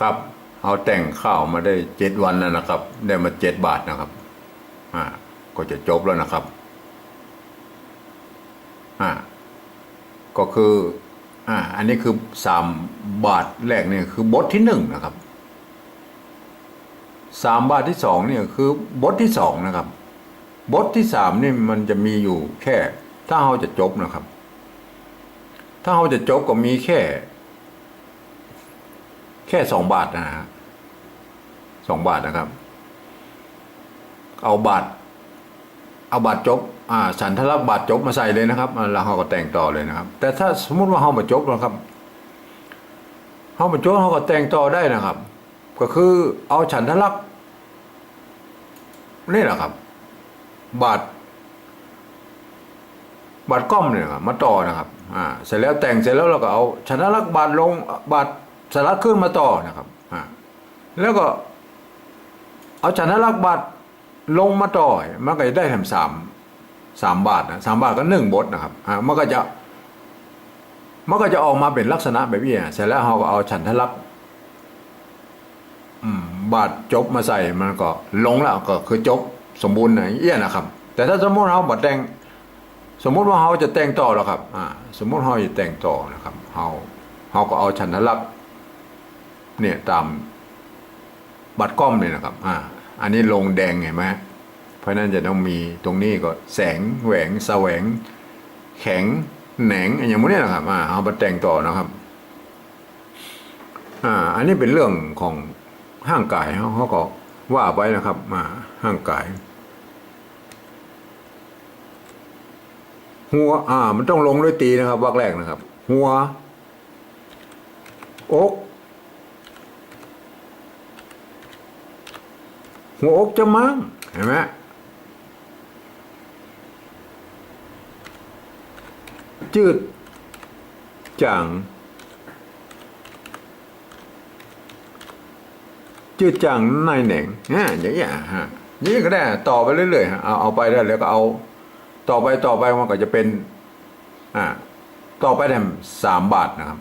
ครับเอาแต่งข้าวมาได้เจ็ดวันแล้วนะครับ ได้มาเจ็ดบาทนะครับอ่าก็จะจบแล้วนะครับอ่าก็คืออ่าอันนี้คือสามบาทแรกเนี่ยคือบทที่หนึ่งนะครับสามบาทที่สองเนี่ยคือบทที่สองนะครับ บทที่สามนี่มันจะมีอยู่แค่ ถ้าเราจะจบนะครับ ถ้าเราจะจบก็มีแค่ แค่สองบาทนะฮะสองบาทนะครับ เอาบาท เอาบาทจบ อ่า สันทลักบาทจบมาใส่เลยนะครับอ่าแล้วเราก็แต่งต่อเลยนะครับ แต่ถ้าสมมุติว่าเรามาจบนะครับเรามาจบเราก็แต่งต่อได้นะครับ ก็คือเอาฉันทลักษ์นี่แหละครับ บาทบาทก้อมเนี่ยครับมาต่อนะครับ อ่า เสร็จแล้วแต่งเสร็จแล้วเราก็เอาฉันทลักษ์บาทลงบาท สลักขึ้นมาต่อนะครับอ่าแล้วก็ เอาฉันทลักษณ์บาทลงมาต่อมันก็จะได้ทำสามสามบาทนะสามบาทก็หนึ่งบทนะครับอ่ามันก็จะมันก็จะออกมาเป็นลักษณะแบบนี้อะเสร็จแล้วเราก็เอาฉันทลักษณ์บาทจบมาใส่มันก็ลงแล้วก็คือจบสมบูรณ์ไหนเอี้ยนะครับ แต่ถ้าสมมติเราบัดแต่งสมมุติว่าเราจะแต่งต่อแล้วครับอ่าสมมุติเราจะแต่งต่อนะครับเราเราก็เอาชันทลักษณ์ เนี่ยตามบัตรก้อมเนี่ยนะครับ อ่า อันนี้ลงแดงเห็นไหมเพราะนั้นจะต้องมีตรงนี้ก็แสงแหวงแสวง แข็งแหนงอย่างพวกนี้นะครับ อ่าเอามาแต่งต่อนะครับ อ่า อันนี้เป็นเรื่องของห้างกายเขาเขาก็ว่าไว้นะครับมาห้างกาย หัว อ่า มันต้องลงด้วยตีนะครับวักแรกนะครับ หัวอก หัวอกจะมั้งเห็นไหมจืดจางจืดจางนายแหน่งเนี่ยอย่างเงี้ยฮะนี่ก็ได้ต่อไปเรื่อยๆเอาเอาไปได้แล้วก็เอา ต่อไปต่อไปมันก็จะเป็นอ่าต่อไปแถมสามบาทนะครับ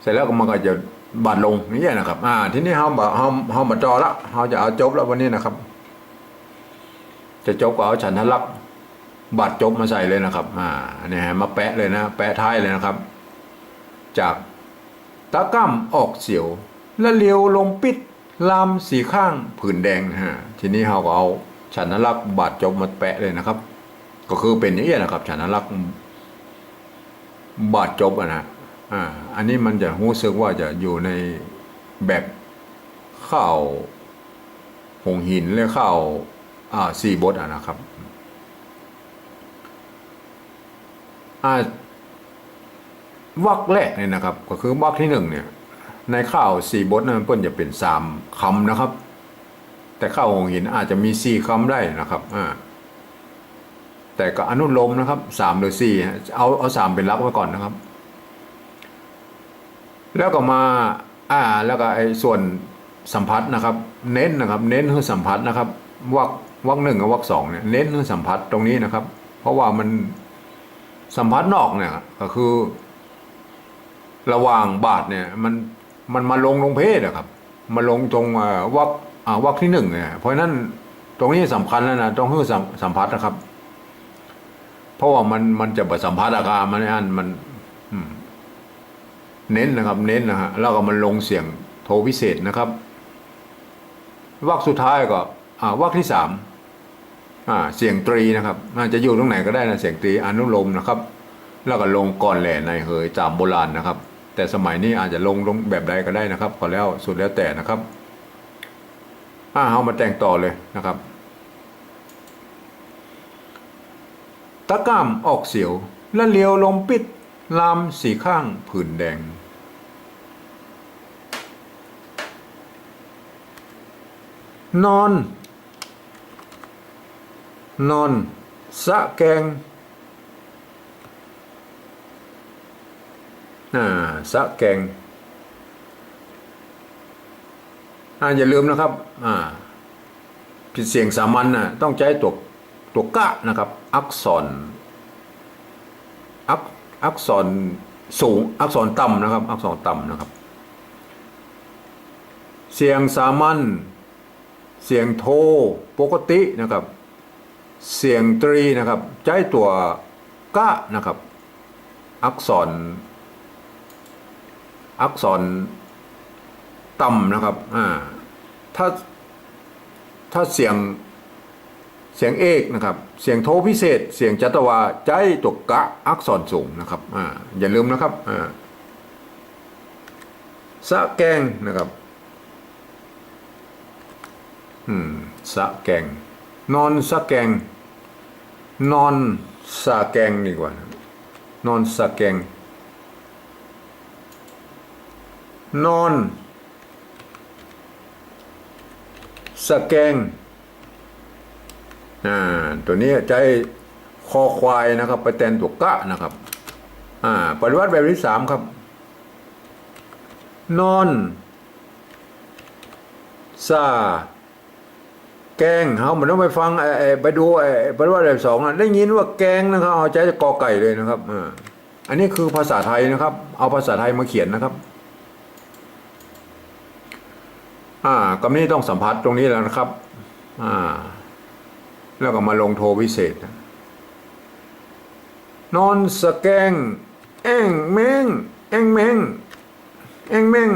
เสร็จแล้วก็มันก็จะ บาทลงอย่างเงี้ยนะครับ อ่า ทีนี้เขาบอกเขาเขามาจอละเขาจะเอาจบแล้ววันนี้นะครับ จะจบก็เอาฉันทลักบาทจบมาใส่เลยนะครับ อ่าเนี่ยฮะมาแปะเลยนะ แปะท้ายเลยนะครับ จากตะก้ำออกเสียว และเลียวลมปิดลามสีข้างผืนแดงฮะทีนี้เขาก็เอาฉันทลักบาทจบมาแปะเลยนะครับ ก็คือเป็นอย่างนี้นะครับ ฉันทลักบาทจบอะนะ อ่าอันนี้มันจะรู้สึกว่าจะอยู่ในแบบข้าวหงหินและข้าวอ่าสี่บทอะนะครับอ่าวักแรกเนี่ยนะครับ ก็คือวักที่หนึ่งเนี่ย ในข้าวสี่บทนั้นเพิ่นจะเป็นสามคำนะครับ แต่ข้าวหงหินอาจจะมีสี่คำได้นะครับอ่าแต่ก็อนุโลมนะครับสามหรือสี่เอาเอาสามเป็นหลักไว้ก่อนนะครับ แล้วก็มาอ่าแล้วก็ไอ้ส่วนสัมผัสนะครับ เน้นนะครับ เน้นคือสัมผัสนะครับวักวักหนึ่งกับวักสองเนี่ยเน้นคือสัมผัสตรงนี้นะครับ เพราะว่ามันสัมผัสนอกเนี่ยก็คือ ระหว่างบาทเนี่ยมันมันมาลงลงเพศอะครับ มาลงตรงอ่าวักอ่าวักที่หนึ่งเนี่ยเพราะฉะนั้นตรงนี้สำคัญแล้วนะต้องคือสัมสัมผัสนะครับ เพราะว่ามันมันจะบสัมผัสอาการมันอันมัน อืม เน้นนะครับเน้นนะฮะแล้วก็มันลงเสียงโทพิเศษนะครับวรรคสุดท้ายก็อ่าวรรคที่สามอ่าเสียงตรีนะครับอาจจะอยู่ตรงไหนก็ได้นะเสียงตรีอนุโลมนะครับ แล้วก็ลงก่อนแหล่ในเหยตามโบราณนะครับ แต่สมัยนี้อาจจะลงลงแบบใดก็ได้นะครับก็แล้วสุดแล้วแต่นะครับอ่าเอามาแต่งต่อเลยนะครับตะก้ามออกเสียวและเลียวลมปิดลามสีข้างผื่นแดง นอน นอน สะแกงอ่าสะแกงอ่าอย่าลืมนะครับอ่าผิดเสียงสามัญนะต้องใช้ตัวตัวกะนะครับ อักษรอักอักษรสูงอักษรต่ำนะครับ อักษรต่ำนะครับ เสียงสามัญ เสียงโทปกตินะครับ เสียงตรีนะครับ ใช้ตัวกะนะครับ อักษร อักษรต่ำนะครับอ่าถ้าถ้าเสียงเสียงเอกนะครับ เสียงโทพิเศษ เสียงจัตวาใจตัวกะอักษรสูงนะครับอ่าอย่าลืมนะครับอ่าสะแกงนะครับ อืมสะแกง นอนสะแกง นอนสะแกงดีกว่า นอนสะแกง นอนสะแกงอ่าตัวนี้ใจคอควายนะครับ ไปแทนตัวกะนะครับ อ่าปฏิวัติแบบที่สามครับ นอนซา แกงเขามันต้องไปฟังไปดูไปฏิวัติแบบสองนะได้ยินว่าแกงนะครับเอาใจจะกอไก่เลยนะครับออันนี้คือภาษาไทยนะครับ เอาภาษาไทยมาเขียนนะครับอ่ากำนี้ต้องสัมผัสตรงนี้แล้วนะครับอ่าแล้วก็มาลงโทรพิเศษ นอนสแกงแองแมงแองแมงแองแมง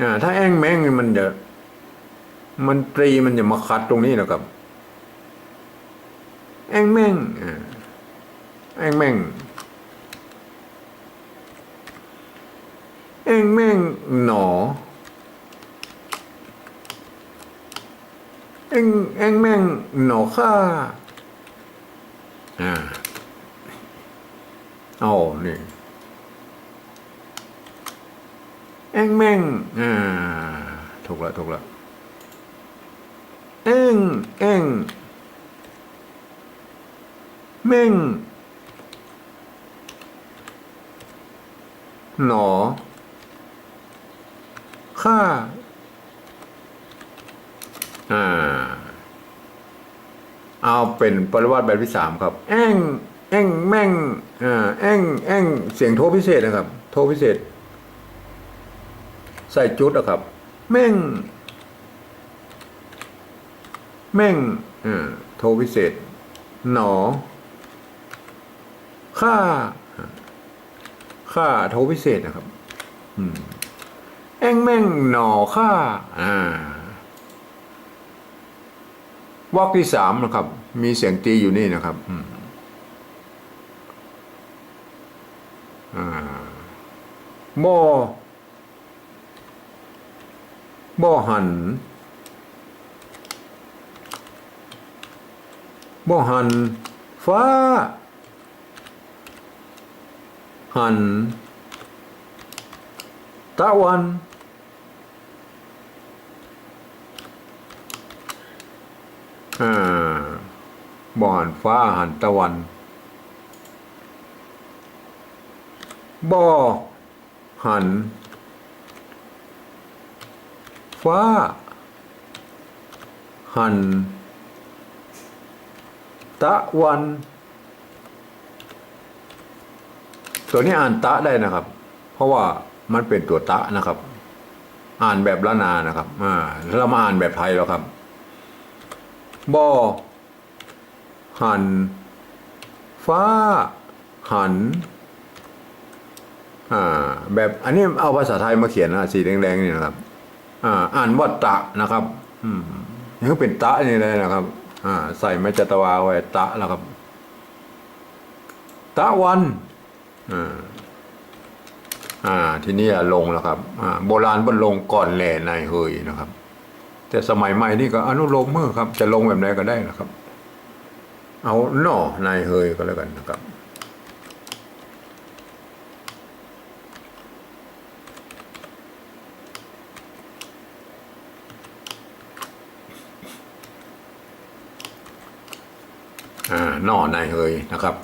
อ่าถ้าแองแมงมันจะ มันตรีมันจะมาคัดตรงนี้นะครับ แองแมงอ่าแองแมงแองแมงหนอเองเองแม่งหนอข้าอ่าเอนี่เองแม่งอ่าถูกแล้วถูกแล้ว งแม่ง หนอข้าอ่า เอาเป็นปริวัติแบบที่สามครับ แองแองแม่ง อ่า แองแองเสียงโทพิเศษนะครับ โทพิเศษ ใส่จุดนะครับ แม่ง แม่งโทพิเศษ หนอค่าค่าโทพิเศษนะครับอแองแม่งหนอค่าอ่าวรรคที่สามนะครับ มีเสียงตีอยู่นี่นะครับอืมอ่าบ่บ่หัน บ่หันฟ้า หัน ตะวัน อ่าบ่อหันฟ้าหันตะวันบ่อหัน ฟ้า หัน ตะวัน ตัวนี้อ่านตะได้นะครับ เพราะว่ามันเป็นตัวตะนะครับ อ่านแบบละนานะครับ อ่าเรามาอ่านแบบไทยแล้วครับบอหัน ฟ้า หัน อ่า แบบอันนี้เอาภาษาไทยมาเขียนนะสีแดงๆนี่นะครับ อ่า อ่านว่าตะนะครับ อืมนี่ก็เป็นตะนี่เลยนะครับ อ่าใส่ไม้จัตวาไว้ตะแล้วครับ ตะวันอ่าอ่าทีนี้ลงแล้วครับอ่าโบราณบนลงก่อนแหล่ในเฮยนะครับ แต่สมัยใหม่นี่ก็อนุโลมมือครับ จะลงแบบไหนก็ได้นะครับ เอาหน่อนายเฮยก็แล้วกันนะครับ หน่อนายเฮยนะครับ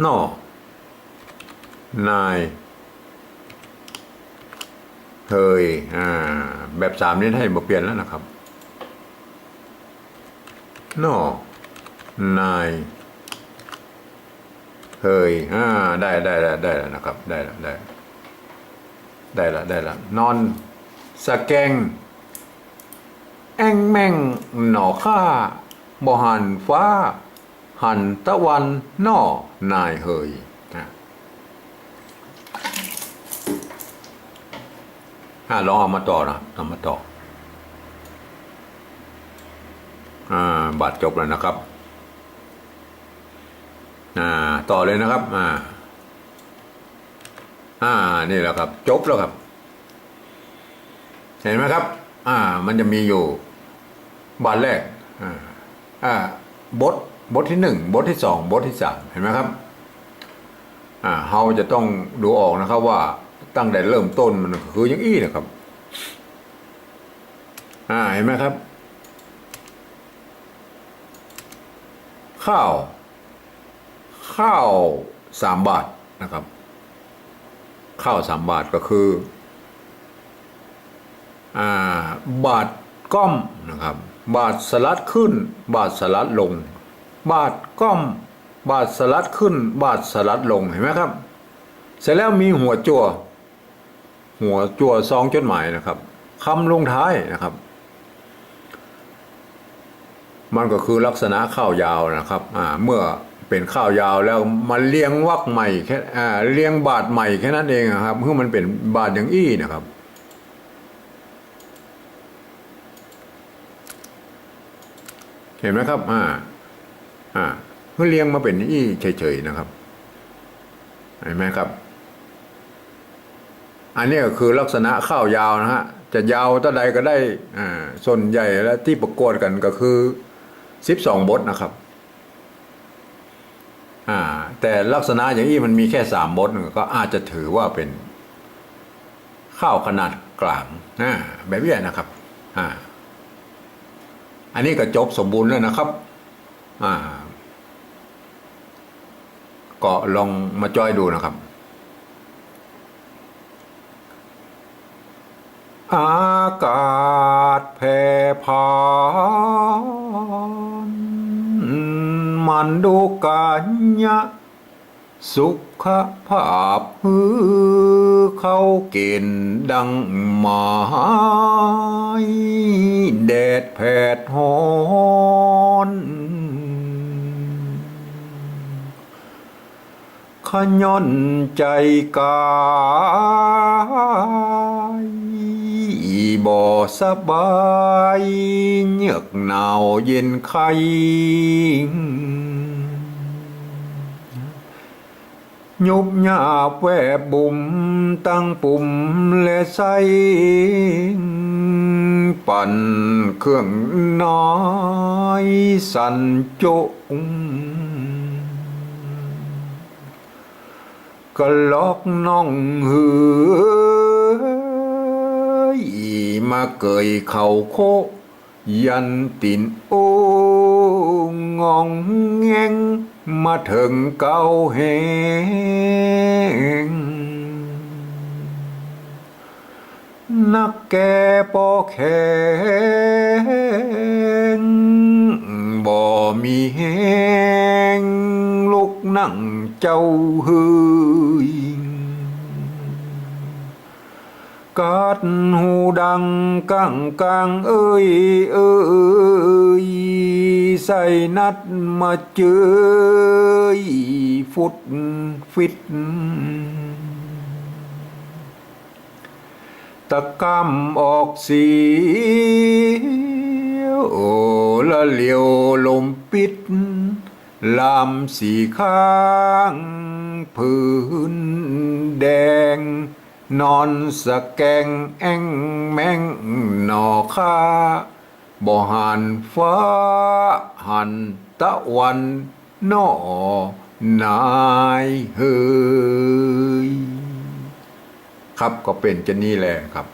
หน่อนายเคยอ่าแบบสามนี้ให้มาเปลี่ยนแล้วนะครับหน่อนายเคยอ่าได้ได้ได้ได้แล้วนะครับ ได้แล้วได้ได้ละได้ละนอนสแกง แองแมงหน่อข้าบ่หันฟ้า หันตะวันนอนายเฮยนะอ่าลองเอามาต่อนะเอามาต่อ อ่าบาดจบแล้วนะครับ อ่า ต่อเลยนะครับ อ่า อ่า นี่แหละครับ จบแล้วครับ เห็นไหมครับ อ่า มันจะมีอยู่ บทแรกอ่าบทบทที่หนึ่งบทที่สองบทที่สามเห็นไหมครับอ่าเฮาจะต้องดูออกนะครับว่าตั้งแต่เริ่มต้นมันคือย่างอี้นะครับอ่าเห็นไหมครับ ข้าว ข้าวสามบาทนะครับ ข้าวสามบาทก็คือ อ่า บาทก้อมนะครับ บาทสลัดขึ้น บาทสลัดลง บาทก้อม บาทสลัดขึ้น บาทสลัดลงเห็นไหมครับ เสร็จแล้วมีหัวจั่วหัวจั่วซองจดหมายนะครับคำลงท้ายนะครับ มันก็คือลักษณะข้าวยาวนะครับอ่าเมื่อเป็นข้าวยาวแล้วมาเลี้ยงวักใหม่แค่อ่าเลี้ยงบาทใหม่แค่นั้นเองอะครับเพื่อมันเป็นบาทอย่างอี้นะครับ ห็นไหมครับ อ่า อ่าเพื่อเลี้ยงมาเป็นอี้เฉยๆนะครับเห็นไหมครับ อันนี้ก็คือลักษณะข้าวยาวนะฮะ จะยาวเท่าใดก็ได้ อ่า ส่วนใหญ่แล้วที่ประกวดกันก็คือสิบสองบทนะครับ อ่า แต่ลักษณะอย่างนี้มันมีแค่สามบทก็อาจจะถือว่าเป็นข้าวขนาดกลางนะแบบนี้นะครับ อ่า อันนี้ก็จบสมบูรณ์แล้วนะครับอ่าก็ลองมาจอยดูนะครับอากาศแผ่พานมันดูกันยะสุข ภาพฮือเขาเกณฑ์ดังหมายแดดแผดหอนขย่อนใจกายบ่สบายเหยือกหนาวเย็นไข้ ยุบหยาบแวบบุมตั้งปุ่มและใสปั่นเครื่องน้อยสั่นโจงก็ล็อกน้องหือยมาเกยเข่าโคยันตินโอ งองแงงมาถึงเก้าแหงนั กแก่ปอแข็งบ่มีแหงลุกนั่งเจ้าหืยกาดหูดังกังกังเอ้ยเอ้ยใส่นัดมาเจยฟุดฟิต ตะกำออกเสียวโอละเหลียวลมปิด ลามสีข้างพื้นแดง นอนสะแกงแองแมงหนอค่าบ่หันฟ้าหันตะวันนอนายเฮยครับก็เป็นจะนี่แหละครับ